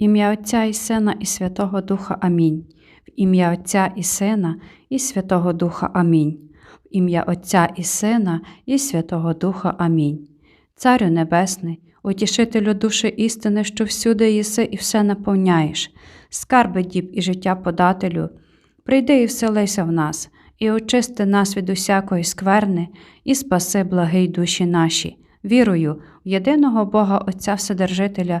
ім'я Отця і Сина і Святого Духа Амінь. В ім'я Отця і Сина і Святого Духа Амінь. В ім'я Отця і Сина і Святого Духа Амінь. Царю Небесний, утішителю душі істини, що всюди єси і все наповняєш, скарби діб і життя подателю, прийди і вселися в нас, і очисти нас від усякої скверни, і спаси благий душі наші, вірую в єдиного Бога Отця Вседержителя,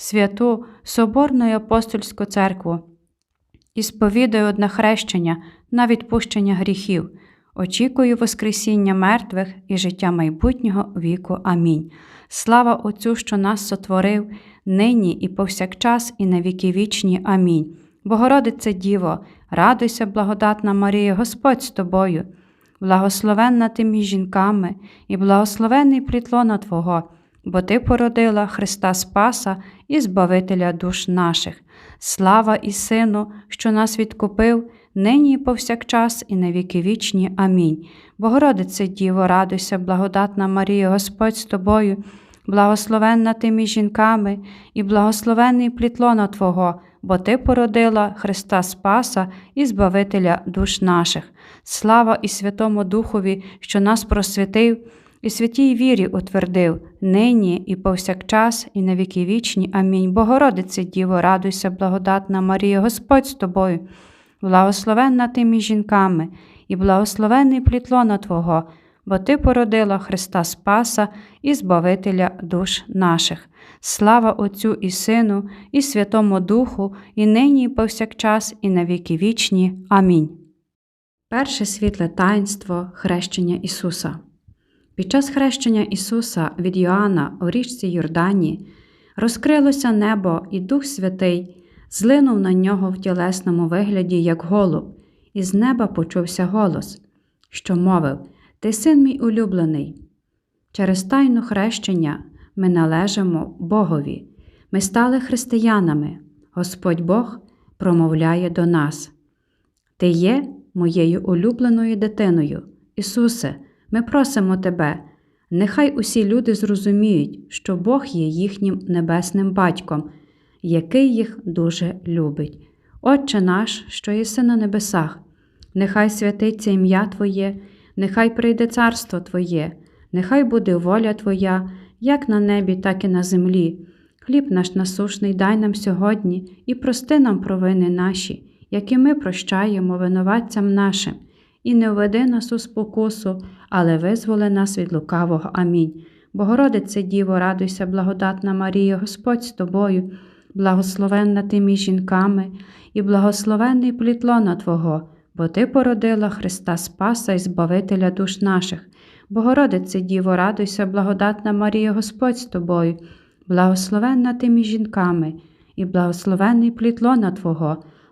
святу, Соборну і апостольську церкву, і сповідаю одне хрещення на відпущення гріхів, очікую Воскресіння мертвих і життя майбутнього віку. Амінь. Слава Отцю, що нас сотворив, нині і повсякчас, і на віки вічні. Амінь. Богородице Діво, радуйся, благодатна Марія, Господь з тобою, благословенна ти між жінками, і благословенний плітлона Твого, бо Ти породила Христа Спаса і Збавителя душ наших. Слава і Сину, що нас відкупив, нині і повсякчас, і на віки вічні. Амінь. Богородице Діво, радуйся, благодатна Марія, Господь з тобою, благословенна ти між жінками, і благословенний плітлона Твого, бо Ти породила Христа Спаса і Збавителя душ наших. Слава і Святому Духові, що нас просвятив, і святій вірі утвердив, нині і повсякчас, і на віки вічні. Амінь. Богородице Діво, радуйся, благодатна Марія, Господь з тобою, благословенна ти між жінками, і благословенний плітлона Твого, бо Ти породила Христа Спаса і Збавителя душ наших. Слава Отцю і Сину, і Святому Духу, і нині, і повсякчас, і на віки вічні. Амінь. Перше світле таїнство хрещення Ісуса. Під час хрещення Ісуса від Йоанна у річці Йордані розкрилося небо, і Дух Святий злинув на нього в тілесному вигляді, як голуб, і з неба почувся голос, що мовив: Ти син мій улюблений. Через тайну хрещення ми належимо Богові, ми стали християнами. Господь Бог промовляє до нас. Ти є моєю улюбленою дитиною, Ісусе, ми просимо Тебе, нехай усі люди зрозуміють, що Бог є їхнім небесним батьком, який їх дуже любить. Отче наш, що єси на небесах, нехай святиться ім'я Твоє, нехай прийде царство Твоє, нехай буде воля Твоя, як на небі, так і на землі. Хліб наш насушний дай нам сьогодні і прости нам провини наші, які ми прощаємо винуватцям нашим, і не введи нас у спокусу, але визволи нас від лукавого. Амінь. Богородице Діво, радуйся, благодатна Марія, Господь з тобою, благословенна ти між жінками, і благословенний плітлона Твого, бо Ти породила Христа Спаса і Збавителя душ наших. Богородице Діво, радуйся, благодатна Марія, Господь з тобою, благословенна ти між жінками, і благословенний плітлона Твого,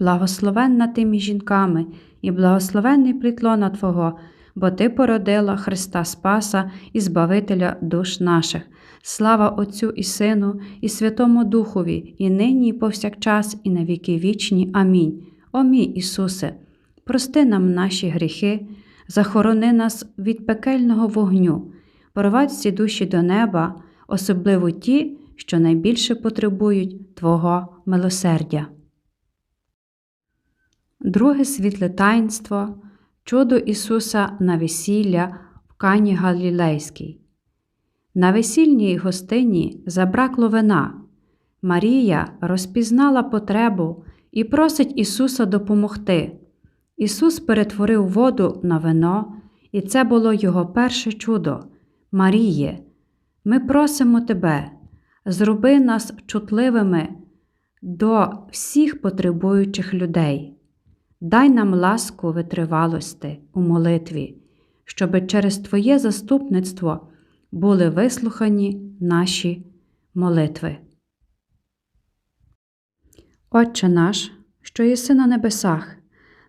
благословенна ти між жінками, і благословенний плід лона Твого, бо Ти породила Христа Спаса і Збавителя душ наших. Слава Отцю і Сину, і Святому Духові, і нині, і повсякчас, і на віки вічні. Амінь. О мій Ісусе, прости нам наші гріхи, захорони нас від пекельного вогню, провадь всі душі до неба, особливо ті, що найбільше потребують Твого милосердя. Друге світле таїнство чудо Ісуса на весілля в Кані Галілейській. На весільній гостині забракло вина. Марія розпізнала потребу і просить Ісуса допомогти. Ісус перетворив воду на вино, і це було Його перше чудо. Маріє, ми просимо Тебе, зроби нас чутливими до всіх потребуючих людей. Дай нам ласку витривалости у молитві, щоби через Твоє заступництво були вислухані наші молитви. Отче наш, що єси на небесах,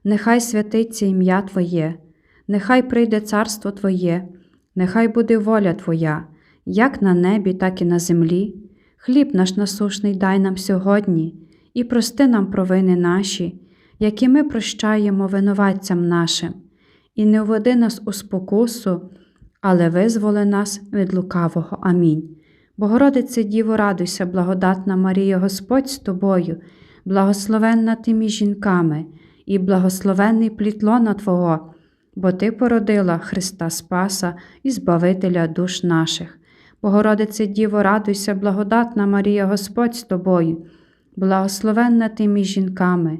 нехай святиться ім'я Твоє, нехай прийде царство Твоє, нехай буде воля Твоя, як на небі, так і на землі. Хліб наш насушний дай нам сьогодні, і прости нам провини наші, які ми прощаємо винуватцям нашим, і не введи нас у спокусу, але визволи нас від лукавого. Амінь. Богородице Діво, радуйся, благодатна Марія, Господь з тобою, благословенна ти між жінками, і благословенний плід лона Твого, бо Ти породила Христа Спаса і Збавителя душ наших. Богородице Діво, радуйся, благодатна Марія, Господь з тобою, благословенна ти між жінками,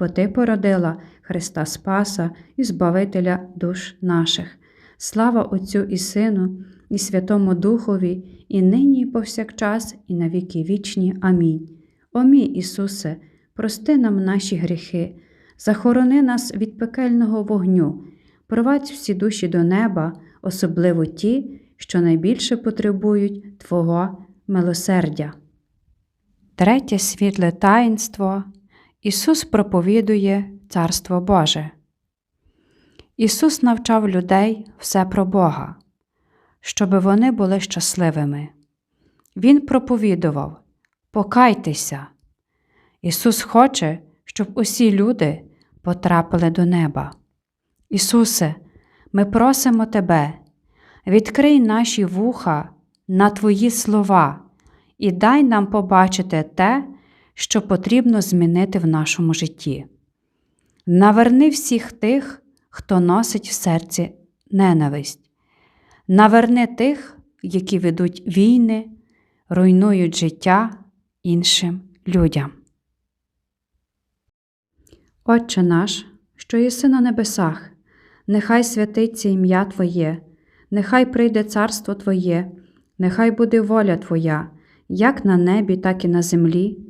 бо Ти породила Христа Спаса і Збавителя душ наших. Слава Отцю і Сину, і Святому Духові, і нині, і повсякчас, і на віки вічні. Амінь. О мій Ісусе, прости нам наші гріхи, захорони нас від пекельного вогню, провадь всі душі до неба, особливо ті, що найбільше потребують Твого милосердя. Третє світле таїнство Ісус проповідує Царство Боже. Ісус навчав людей все про Бога, щоби вони були щасливими. Він проповідував Покайтеся. Ісус хоче, щоб усі люди потрапили до неба. Ісусе, ми просимо Тебе, відкрий наші вуха на Твої слова і дай нам побачити те, що потрібно змінити в нашому житті. Наверни всіх тих, хто носить в серці ненависть, наверни тих, які ведуть війни, руйнують життя іншим людям. Отче наш, що єси на небесах, нехай святиться ім'я Твоє, нехай прийде царство Твоє, нехай буде воля Твоя, як на небі, так і на землі.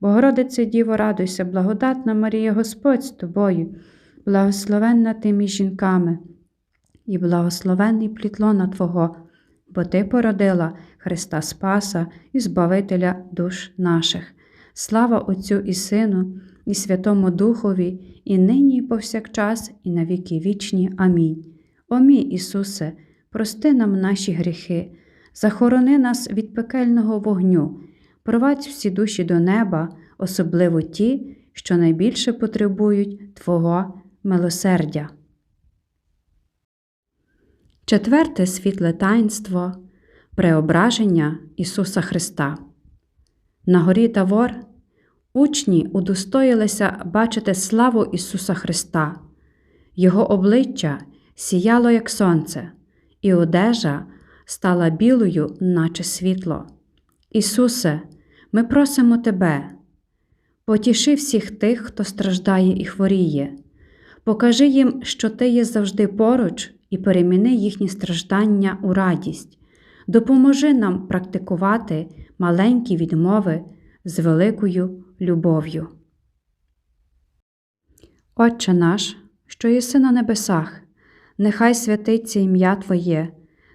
Богородице Діво, радуйся, благодатна Марія, Господь з тобою, благословенна ти між жінками, і благословенний плід лона Твого, бо Ти породила Христа Спаса і Збавителя душ наших. Слава Отцю і Сину, і Святому Духові, і нині, і повсякчас, і на віки вічні. Амінь. О мій Ісусе, прости нам наші гріхи, захорони нас від пекельного вогню, провадь всі душі до неба, особливо ті, що найбільше потребують Твого милосердя. Четверте світле таїнство преображення Ісуса Христа. На горі Тавор учні удостоїлися бачити славу Ісуса Христа, Його обличчя сіяло, як сонце, і одежа стала білою, наче світло. Ісусе, ми просимо Тебе, потіши всіх тих, хто страждає і хворіє, покажи їм, що Ти є завжди поруч, і переміни їхні страждання у радість. Допоможи нам практикувати маленькі відмови з великою любов'ю. Отче наш, що єси на небесах, нехай святиться ім'я Твоє,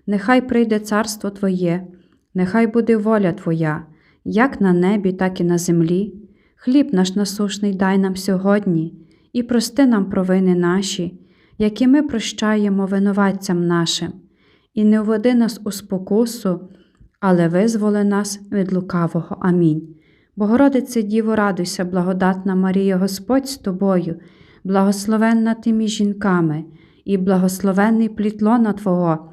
нехай прийде царство Твоє, нехай буде воля Твоя, як на небі, так і на землі. Хліб наш насушний дай нам сьогодні, і прости нам провини наші, які ми прощаємо винуватцям нашим, і не введи нас у спокусу, але визволи нас від лукавого. Амінь. Богородице Діво, радуйся, благодатна Марія, Господь з тобою, благословенна ти жінками, і благословенний плід лона Твого,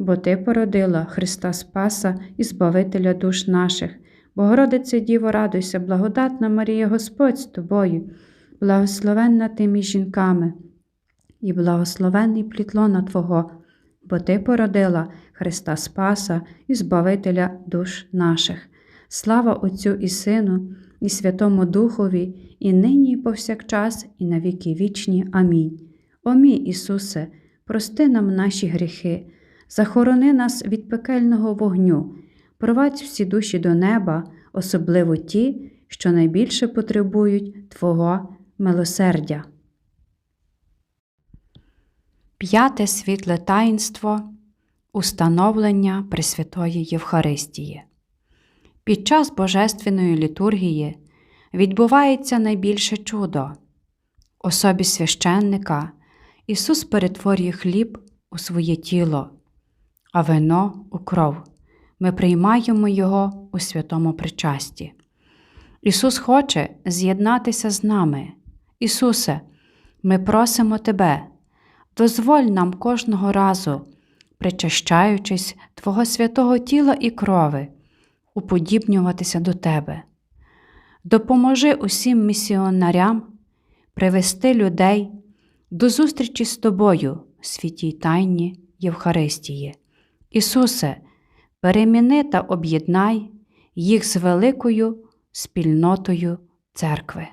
бо Ти породила Христа Спаса і Збавителя душ наших. Богородице Діво, радуйся, благодатна Марія, Господь з тобою, благословенна ти між жінками, і благословенний плід лона Твого, бо Ти породила Христа Спаса і Збавителя душ наших. Слава Отцю і Сину, і Святому Духові, і нині, і повсякчас, і на віки вічні. Амінь. О мій Ісусе, прости нам наші гріхи, захорони нас від пекельного вогню, провадь всі душі до неба, особливо ті, що найбільше потребують Твого милосердя. П'яте світле таїнство установлення Пресвятої Євхаристії. Під час Божественної літургії відбувається найбільше чудо. Особі священника Ісус перетворює хліб у своє тіло, а вино у кров. Ми приймаємо Його у святому причасті. Ісус хоче з'єднатися з нами. Ісусе, ми просимо Тебе, дозволь нам кожного разу, причащаючись Твого святого тіла і крови, уподібнюватися до Тебе. Допоможи усім місіонарям привести людей до зустрічі з Тобою, святій Тайні Євхаристії. Ісусе, переміни та об'єднай їх з великою спільнотою церкви.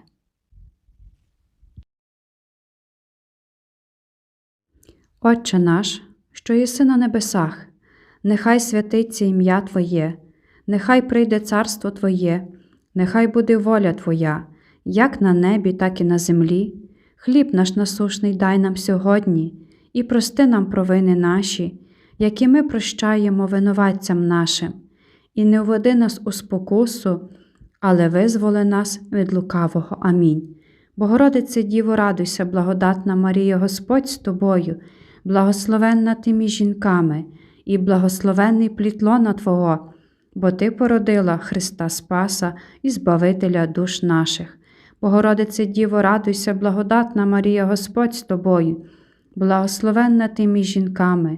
Отче наш, що єси на небесах, нехай святиться ім'я Твоє, нехай прийде царство Твоє, нехай буде воля Твоя, як на небі, так і на землі. Хліб наш насушний дай нам сьогодні, і прости нам провини наші, які ми прощаємо винуватцям нашим, і не введи нас у спокусу, але визволи нас від лукавого. Амінь. Богородице Діво, радуйся, благодатна Марія, Господь з тобою, благословенна ти між жінками, і благословенний плід лона Твого, бо Ти породила Христа Спаса і Збавителя душ наших. Богородице Діво, радуйся, благодатна Марія, Господь з тобою, благословенна ти між жінками,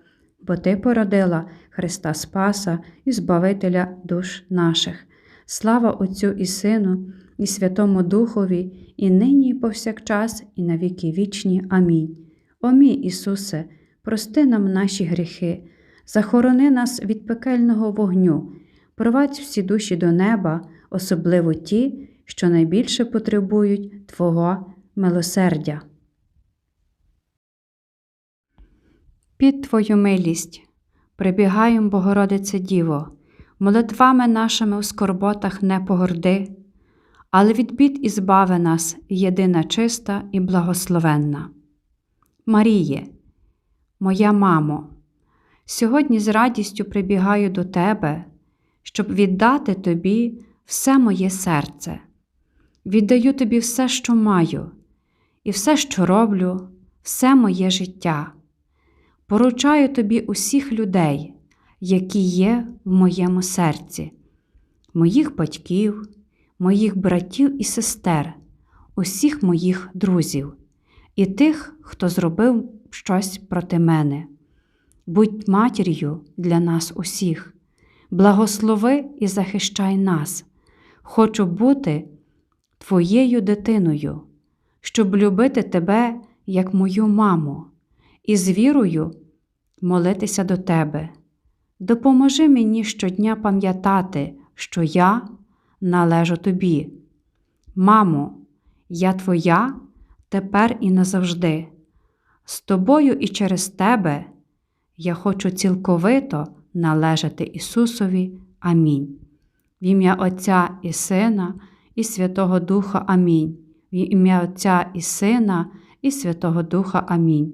бо Ти породила Христа Спаса і Збавителя душ наших. Слава Отцю і Сину, і Святому Духові, і нині, і повсякчас, і на віки вічні. Амінь. О мій Ісусе, прости нам наші гріхи, захорони нас від пекельного вогню, провадь всі душі до неба, особливо ті, що найбільше потребують Твого милосердя. Під Твою милість прибігаєм, Богородице Діво, молитвами нашими у скорботах не погорди, але від бід і збави нас єдина чиста і благословенна. Маріє, моя мамо, сьогодні з радістю прибігаю до Тебе, щоб віддати Тобі все моє серце. Віддаю Тобі все, що маю, і все, що роблю, все моє життя. Поручаю Тобі усіх людей, які є в моєму серці, моїх батьків, моїх братів і сестер, усіх моїх друзів і тих, хто зробив щось проти мене. Будь матір'ю для нас усіх, благослови і захищай нас. Хочу бути Твоєю дитиною, щоб любити Тебе як мою маму, і з вірою молитися до Тебе. Допоможи мені щодня пам'ятати, що я належу Тобі. Мамо, я Твоя тепер і назавжди. З тобою і через Тебе я хочу цілковито належати Ісусові. Амінь. В ім'я Отця і Сина, і Святого Духа Амінь. В ім'я Отця і Сина, і Святого Духа Амінь.